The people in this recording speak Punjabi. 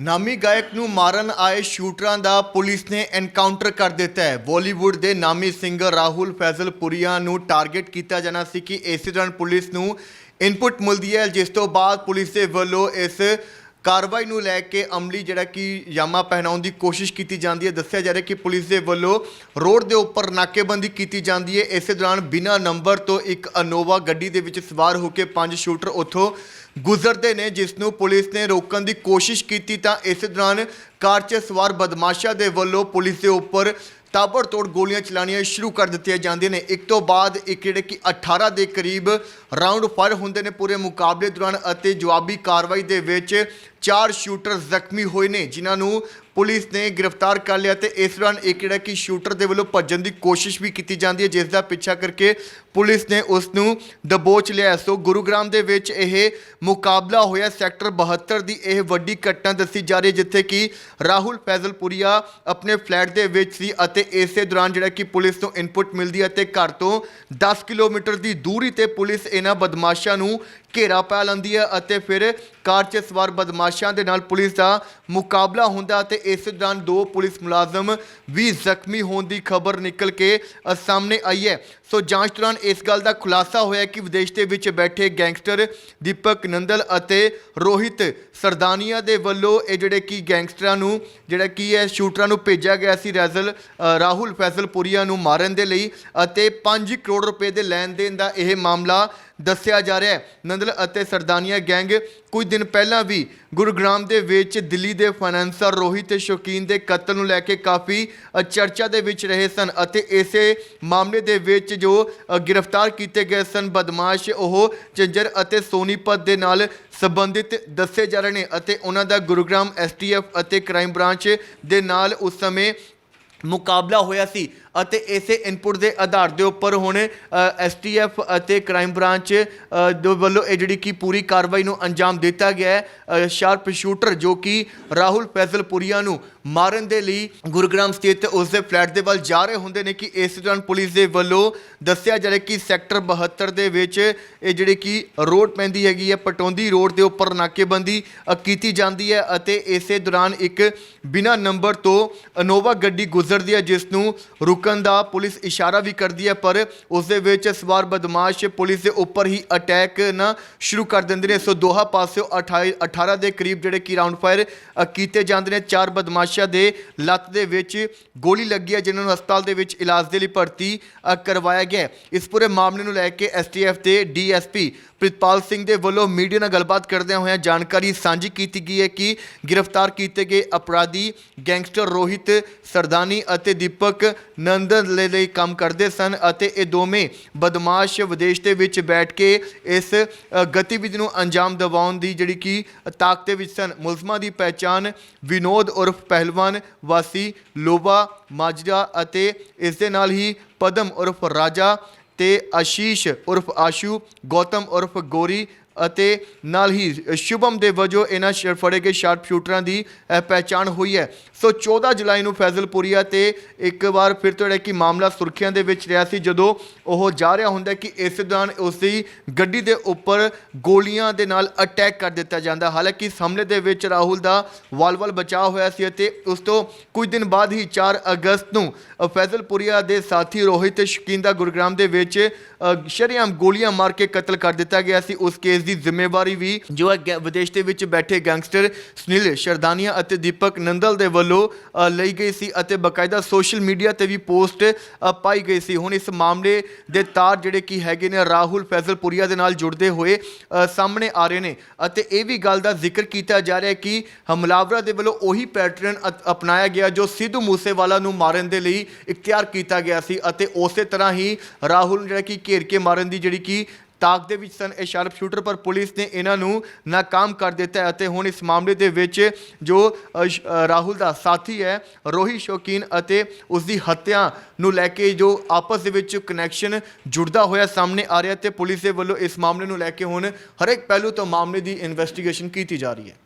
ਨਾਮੀ ਗਾਇਕ ਨੂੰ ਮਾਰਨ ਆਏ ਸ਼ੂਟਰਾਂ ਦਾ ਪੁਲਿਸ ਨੇ ਐਨਕਾਊਂਟਰ ਕਰ ਦਿੱਤਾ ਹੈ। ਬਾਲੀਵੁੱਡ ਦੇ ਨਾਮੀ ਸਿੰਗਰ ਰਾਹੁਲ ਫੈਜ਼ਲਪੁਰੀਆ ਨੂੰ ਟਾਰਗੇਟ ਕੀਤਾ ਜਾਣਾ ਸੀ ਕਿ ਇਸੇ ਦੌਰਾਨ ਪੁਲਿਸ ਨੂੰ ਇਨਪੁਟ ਮਿਲਦੀ ਹੈ, ਜਿਸ ਤੋਂ ਬਾਅਦ ਪੁਲਿਸ ਦੇ ਵੱਲੋਂ ਇਸ ਕਾਰਵਾਈ ਨੂੰ ਲੈ ਕੇ ਅਮਲੀ ਜਿਹੜਾ ਕਿ ਯਾਮਾ ਪਹਿਨਾਉਣ ਦੀ ਕੋਸ਼ਿਸ਼ ਕੀਤੀ ਜਾਂਦੀ ਹੈ। ਦੱਸਿਆ ਜਾ ਰਿਹਾ ਕਿ ਪੁਲਿਸ ਦੇ ਵੱਲੋਂ ਰੋਡ ਦੇ ਉੱਪਰ ਨਾਕੇਬੰਦੀ ਕੀਤੀ ਜਾਂਦੀ ਹੈ। ਇਸੇ ਦੌਰਾਨ ਬਿਨਾਂ ਨੰਬਰ ਤੋਂ ਇੱਕ ਅਨੋਵਾ ਗੱਡੀ ਦੇ ਵਿੱਚ ਸਵਾਰ ਹੋ ਕੇ ਪੰਜ ਸ਼ੂਟਰ ਉੱਥੋਂ ਗੁਜ਼ਰਦੇ ਨੇ, ਜਿਸ ਨੂੰ ਪੁਲਿਸ ਨੇ ਰੋਕਣ ਦੀ ਕੋਸ਼ਿਸ਼ ਕੀਤੀ। ਤਾਂ ਇਸੇ ਦੌਰਾਨ ਕਾਰ 'ਚ ਸਵਾਰ ਬਦਮਾਸ਼ਾਂ ਦੇ ਵੱਲੋਂ ਪੁਲਿਸ ਦੇ ਉੱਪਰ ਤਾਬੜਤੋੜ ਗੋਲੀਆਂ ਚਲਾਉਣੀਆਂ ਸ਼ੁਰੂ ਕਰ ਦਿੱਤੀਆਂ ਜਾਂਦੀਆਂ ਨੇ। ਇੱਕ ਤੋਂ ਬਾਅਦ ਇੱਕ ਜਿਹੜੇ ਕਿ 18 ਦੇ ਕਰੀਬ ਰਾਉਂਡ ਫਾਇਰ ਹੁੰਦੇ ਨੇ ਪੂਰੇ ਮੁਕਾਬਲੇ ਦੌਰਾਨ ਅਤੇ ਜਵਾਬੀ ਕਾਰਵਾਈ ਦੇ ਵਿੱਚ ਚਾਰ ਸ਼ੂਟਰ ਜ਼ਖਮੀ ਹੋਏ ਨੇ, ਜਿਨ੍ਹਾਂ ਨੂੰ ਪੁਲਿਸ ਨੇ ਗ੍ਰਿਫਤਾਰ ਕਰ ਲਿਆ ਤੇ ਇਸ ਦੌਰਾਨ ਇੱਕ ਜਿਹੜਾ ਕਿ ਸ਼ੂਟਰ ਦੇ ਵੱਲੋਂ ਭੱਜਣ ਦੀ ਕੋਸ਼ਿਸ਼ ਵੀ ਕੀਤੀ ਜਾਂਦੀ ਹੈ, ਜਿਸ ਦਾ ਪਿੱਛਾ ਕਰਕੇ ਪੁਲਿਸ ਨੇ ਉਸ ਨੂੰ ਦਬੋਚ ਲਿਆ ਸੋ ਗੁਰੂਗ੍ਰਾਮ ਦੇ ਵਿੱਚ ਇਹ ਮੁਕਾਬਲਾ ਹੋਇਆ, ਸੈਕਟਰ 72 ਦੀ ਇਹ ਵੱਡੀ ਘਟਨਾ ਦੱਸੀ ਜਾ ਰਹੀ ਹੈ, ਜਿੱਥੇ ਕਿ ਰਾਹੁਲ ਫੈਜ਼ਲਪੁਰੀਆ ਆਪਣੇ ਫਲੈਟ ਦੇ ਵਿੱਚ ਸੀ ਅਤੇ ਇਸੇ ਦੌਰਾਨ ਜਿਹੜਾ ਕਿ ਪੁਲਿਸ ਨੂੰ ਇਨਪੁਟ ਮਿਲਦੀ ਹੈ ਤੇ ਘਰ ਤੋਂ 10 ਕਿਲੋਮੀਟਰ ਦੀ ਦੂਰੀ ਤੇ ਪੁਲਿਸ ਇਹਨਾਂ ਬਦਮਾਸ਼ਾਂ ਨੂੰ ਘੇਰਾ ਪਾ ਲੈਂਦੀ ਹੈ ਅਤੇ ਫਿਰ ਕਾਰ 'ਚ ਸਵਾਰ ਬਦਮਾਸ਼ਾਂ ਦੇ ਨਾਲ ਪੁਲਿਸ ਦਾ ਮੁਕਾਬਲਾ ਹੁੰਦਾ ਤੇ ਇਸ ਦੌਰਾਨ ਦੋ ਪੁਲਿਸ ਮੁਲਾਜ਼ਮ ਵੀ ਜ਼ਖਮੀ ਹੋਣ ਦੀ ਖਬਰ ਨਿਕਲ ਕੇ ਅ, ਸਾਹਮਣੇ ਆਈ ਹੈ। ਸੋ ਜਾਂਚ ਦੌਰਾਨ ਇਸ ਗੱਲ ਦਾ ਖੁਲਾਸਾ ਹੋਇਆ ਕਿ ਵਿਦੇਸ਼ ਦੇ ਵਿੱਚ ਬੈਠੇ ਗੈਂਗਸਟਰ ਦੀਪਕ ਨੰਦਲ ਅਤੇ ਰੋਹਿਤ ਸਰਦਾਨੀਆ ਦੇ ਵੱਲੋਂ ਇਹ ਜਿਹੜੇ ਕਿ ਗੈਂਗਸਟਰਾਂ ਨੂੰ ਜਿਹੜਾ ਕੀ ਹੈ ਸ਼ੂਟਰਾਂ ਨੂੰ ਭੇਜਿਆ ਗਿਆ ਸੀ ਰੈਜ਼ਲ ਅ, ਰਾਹੁਲ ਫੈਜ਼ਲਪੁਰੀਆ ਨੂੰ ਮਾਰਨ ਦੇ ਲਈ ਅਤੇ 5 ਕਰੋੜ ਰੁਪਏ ਦੇ ਲੈਣ ਦੇਣ ਦਾ ਇਹ ਮਾਮਲਾ ਦੱਸਿਆ ਜਾ ਰਿਹਾ ਹੈ। ਨੰਦਲ ਅਤੇ ਸਰਦਾਨੀਆ ਗੈਂਗ ਕੁਝ ਦਿਨ ਪਹਿਲਾਂ ਵੀ ਗੁਰੂਗ੍ਰਾਮ ਦੇ ਵਿੱਚ ਦਿੱਲੀ ਦੇ ਫਾਈਨੈਂਸਰ ਰੋਹਿਤ ਸ਼ੌਕੀਨ ਦੇ ਕਤਲ ਨੂੰ ਲੈ ਕੇ ਕਾਫੀ ਚਰਚਾ ਦੇ ਵਿੱਚ ਰਹੇ ਸਨ ਅਤੇ ਇਸੇ ਮਾਮਲੇ ਦੇ ਵਿੱਚ ਜੋ ਗ੍ਰਿਫਤਾਰ ਕੀਤੇ ਗਏ ਸਨ ਬਦਮਾਸ਼, ਉਹ ਚੰਜਰ ਅਤੇ ਸੋਨੀਪਤ ਦੇ ਨਾਲ ਸੰਬੰਧਿਤ ਦੱਸੇ ਜਾ ਰਹੇ ਨੇ ਅਤੇ ਉਹਨਾਂ ਦਾ ਗੁਰੂਗ੍ਰਾਮ ਐਸਟੀਐਫ ਅਤੇ ਕ੍ਰਾਈਮ ਬ੍ਰਾਂਚ ਦੇ ਨਾਲ ਉਸ ਸਮੇਂ ਮੁਕਾਬਲਾ ਹੋਇਆ ਸੀ। ਅਤੇ ਇਸੇ ਇਨਪੁਟ ਦੇ ਆਧਾਰ ਦੇ ਉੱਪਰ ਹੁਣ ਐਸਟੀਐਫ ਅਤੇ ਕ੍ਰਾਈਮ ਬ੍ਰਾਂਚ ਦੇ ਵੱਲੋਂ ਇਹ ਜਿਹੜੀ ਕਿ ਪੂਰੀ ਕਾਰਵਾਈ ਨੂੰ ਅੰਜਾਮ ਦਿੱਤਾ ਗਿਆ ਹੈ ਸ਼ਾਰਪ ਸ਼ੂਟਰ ਜੋ ਕਿ ਰਾਹੁਲ ਫੈਜ਼ਲਪੁਰੀਆ ਨੂੰ ਮਾਰਨ ਦੇ ਲਈ ਗੁਰਗ੍ਰਾਮ ਸਥਿਤ ਉਸ ਦੇ ਫਲੈਟ ਦੇ ਵੱਲ ਜਾ ਰਹੇ ਹੁੰਦੇ ਨੇ ਕਿ ਇਸ ਦੌਰਾਨ ਪੁਲਿਸ ਦੇ ਵੱਲੋਂ ਦੱਸਿਆ ਜਾ ਰਿਹਾ ਕਿ ਸੈਕਟਰ 72 ਦੇ ਵਿੱਚ ਇਹ ਜਿਹੜੀ ਕਿ ਰੋਡ ਪੈਂਦੀ ਹੈਗੀ ਹੈ, ਪਟੌਂਦੀ ਰੋਡ ਦੇ ਉੱਪਰ ਨਾਕੇਬੰਦੀ ਕੀਤੀ ਜਾਂਦੀ ਹੈ ਅਤੇ ਇਸੇ ਦੌਰਾਨ ਇੱਕ ਬਿਨਾਂ ਨੰਬਰ ਤੋਂ ਅਨੋਵਾ ਗੱਡੀ ਗੁਜ਼ਰਦੀ ਹੈ, ਜਿਸ ਨੂੰ ਰੁਕ ਰੁਕਣ ਦਾ ਪੁਲਿਸ ਇਸ਼ਾਰਾ ਵੀ ਕਰਦੀ ਹੈ, ਪਰ ਉਸ ਦੇ ਵਿੱਚ ਸਵਾਰ ਬਦਮਾਸ਼ ਪੁਲਿਸ ਦੇ ਉੱਪਰ ਹੀ ਅਟੈਕ ਨਾ ਸ਼ੁਰੂ ਕਰ ਦਿੰਦੇ ਨੇ। ਸੋ ਦੋਹਾ ਪਾਸਿਓ 28 18 ਦੇ ਕਰੀਬ ਜਿਹੜੇ ਕਿ ਰਾਉਂਡ ਫਾਇਰ ਕੀਤੇ ਜਾਂਦੇ ਨੇ। ਚਾਰ ਬਦਮਾਸ਼ਾਂ ਦੇ ਲੱਤ ਦੇ ਵਿੱਚ ਗੋਲੀ ਲੱਗੀ ਹੈ, ਜਿਨ੍ਹਾਂ ਨੂੰ ਹਸਪਤਾਲ ਦੇ ਵਿੱਚ ਇਲਾਜ ਦੇ ਲਈ ਭਰਤੀ ਕਰਵਾਇਆ ਗਿਆ ਇਸ ਪੂਰੇ ਮਾਮਲੇ ਨੂੰ ਲੈ ਕੇ ਐਸਟੀਐਫ ਤੇ ਡੀਐਸਪੀ ਪ੍ਰਿਤਪਾਲ ਸਿੰਘ ਦੇ ਵੱਲੋਂ ਮੀਡੀਆ ਨਾਲ ਗੱਲਬਾਤ ਕਰਦਿਆਂ ਹੋਇਆਂ ਜਾਣਕਾਰੀ ਸਾਂਝੀ ਕੀਤੀ ਗਈ ਹੈ ਕਿ ਗ੍ਰਿਫਤਾਰ ਕੀਤੇ ਗਏ ਅਪਰਾਧੀ ਗੈਂਗਸਟਰ ਰੋਹਿਤ ਸਰਦਾਨੀ ਅਤੇ ਦੀਪਕ ਨ ਨੰਦਨ ਦੇ ਲਈ ਕੰਮ ਕਰਦੇ ਸਨ ਅਤੇ ਇਹ ਦੋਵੇਂ ਬਦਮਾਸ਼ ਵਿਦੇਸ਼ ਦੇ ਵਿੱਚ ਬੈਠ ਕੇ ਇਸ ਗਤੀਵਿਧੀ ਨੂੰ ਅੰਜਾਮ ਦਿਵਾਉਣ ਦੀ ਜਿਹੜੀ ਕਿ ਤਾਕਤ ਦੇ ਵਿੱਚ ਸਨ। ਮੁਲਜ਼ਮਾਂ ਦੀ ਪਹਿਚਾਣ ਵਿਨੋਦ ਉਰਫ ਪਹਿਲਵਾਨ ਵਾਸੀ ਲੋਬਾ ਮਾਜਰਾ ਅਤੇ ਇਸ ਦੇ ਨਾਲ ਹੀ ਪਦਮ ਉਰਫ ਰਾਜਾ ਤੇ ਆਸ਼ੀਸ਼ ਉਰਫ ਆਸ਼ੂ, ਗੌਤਮ ਉਰਫ ਗੋਰੀ ਅਤੇ ਨਾਲ ਹੀ ਸ਼ੁਭਮ ਦੇ ਵਜੋਂ ਇਹਨਾਂ ਸ਼- ਫੜੇ ਗਏ ਸ਼ਾਰਪ ਸ਼ੂਟਰਾਂ ਦੀ ਪਹਿਚਾਣ ਹੋਈ ਹੈ। ਸੋ 14 ਜੁਲਾਈ ਨੂੰ ਫੈਜ਼ਲਪੁਰੀਆ ਤੇ ਇੱਕ ਵਾਰ ਫਿਰ ਤੋਂ ਜਿਹੜਾ ਕਿ ਮਾਮਲਾ ਸੁਰਖੀਆਂ ਦੇ ਵਿੱਚ ਰਿਹਾ ਸੀ, ਜਦੋਂ ਉਹ ਜਾ ਰਿਹਾ ਹੁੰਦਾ ਕਿ ਇਸ ਦੌਰਾਨ ਉਸ ਦੀ ਗੱਡੀ ਦੇ ਉੱਪਰ ਗੋਲੀਆਂ ਦੇ ਨਾਲ ਅਟੈਕ ਕਰ ਦਿੱਤਾ ਜਾਂਦਾ। ਹਾਲਾਂਕਿ ਇਸ ਹਮਲੇ ਦੇ ਵਿੱਚ ਰਾਹੁਲ ਦਾ ਵਾਲ ਬਚਾਅ ਹੋਇਆ ਸੀ ਅਤੇ ਉਸ ਤੋਂ ਕੁਝ ਦਿਨ ਬਾਅਦ ਹੀ 4 ਅਗਸਤ ਨੂੰ ਫੈਜ਼ਲਪੁਰੀਆ ਦੇ ਸਾਥੀ ਰੋਹਿਤ ਸ਼ਕੀਨ ਦਾ ਗੁਰਗ੍ਰਾਮ ਦੇ ਵਿੱਚ ਸ਼ਰੀਆਮ ਗੋਲੀਆਂ ਮਾਰ ਕੇ ਕਤਲ ਕਰ ਦਿੱਤਾ ਗਿਆ ਸੀ। ਉਸ ਕੇਸ ਦੀ ਜ਼ਿੰਮੇਵਾਰੀ ਵੀ, ਜੋ ਹੈ ਗੈ- ਵਿਦੇਸ਼ ਦੇ ਵਿੱਚ ਬੈਠੇ ਗੈਂਗਸਟਰ ਸੁਨੀਲ ਸ਼ਰਦਾਨੀਆ ਅਤੇ ਦੀਪਕ ਨੰਦਲ ਦੇ ਵੱਲੋਂ ਲਈ ਗਈ ਸੀ ਅਤੇ ਬਕਾਇਦਾ ਸੋਸ਼ਲ ਮੀਡੀਆ ਤੇ ਵੀ ਪੋਸਟ ਪਾਈ ਗਈ ਸੀ। ਹੁਣ ਇਸ ਮਾਮਲੇ ਦੇ ਤਾਰ ਜਿਹੜੇ ਕੀ ਹੈਗੇ ਨੇ ਰਾਹੁਲ ਫੈਜ਼ਲਪੁਰੀਆ ਦੇ ਨਾਲ ਜੁੜਦੇ ਹੋਏ ਸਾਹਮਣੇ ਆ ਰਹੇ ਨੇ। ਅਤੇ ਇਹ ਵੀ ਗੱਲ ਦਾ ਜ਼ਿਕਰ ਕੀਤਾ ਜਾ ਰਿਹਾ ਹੈ ਕਿ ਹਮਲਾਵਰਾਂ ਦੇ ਵੱਲੋਂ ਉਹੀ ਪੈਟਰਨ ਅਪਣਾਇਆ ਗਿਆ ਜੋ ਸਿੱਧੂ ਮੂਸੇਵਾਲਾ ਨੂੰ ਮਾਰਨ ਦੇ ਲਈ ਇਖਤਿਆਰ ਕੀਤਾ ਗਿਆ ਸੀ ਅਤੇ ਉਸੇ ਤਰ੍ਹਾਂ ਹੀ ਰਾਹੁਲ ਜਿਹੜਾ ਕਿ ਘੇਰ ਕੇ ਮਾਰਨ ਦੀ ਜਿਹੜੀ ਕਿ ਤਾਕ ਦੇ ਵਿੱਚ ਸਨ। ਇਹ ਸ਼ਾਰਪ ਸ਼ੂਟਰ, ਪਰ ਪੁਲਿਸ ਨੇ ਇਹਨਾਂ ਨੂੰ ਨਾਕਾਮ ਕਰ ਦਿੱਤਾ ਅਤੇ ਹੁਣ ਇਸ ਮਾਮਲੇ ਦੇ ਵਿੱਚ ਜੋ ਰਾਹੁਲ ਦਾ ਸਾਥੀ ਹੈ ਰੋਹੀ ਸ਼ੌਕੀਨ ਅਤੇ ਉਸ ਦੀ ਹੱਤਿਆ ਨੂੰ ਲੈ ਕੇ ਜੋ ਆਪਸ ਦੇ ਵਿੱਚ ਕਨੈਕਸ਼ਨ ਜੁੜਦਾ ਹੋਇਆ ਸਾਹਮਣੇ ਆ ਰਿਹਾ ਤੇ ਪੁਲਿਸ ਦੇ ਵੱਲੋਂ ਇਸ ਮਾਮਲੇ ਨੂੰ ਲੈ ਕੇ ਹੁਣ ਹਰ ਇੱਕ ਪਹਿਲੂ ਤੋਂ ਮਾਮਲੇ ਦੀ ਇਨਵੈਸਟੀਗੇਸ਼ਨ ਕੀਤੀ ਜਾ ਰਹੀ ਹੈ।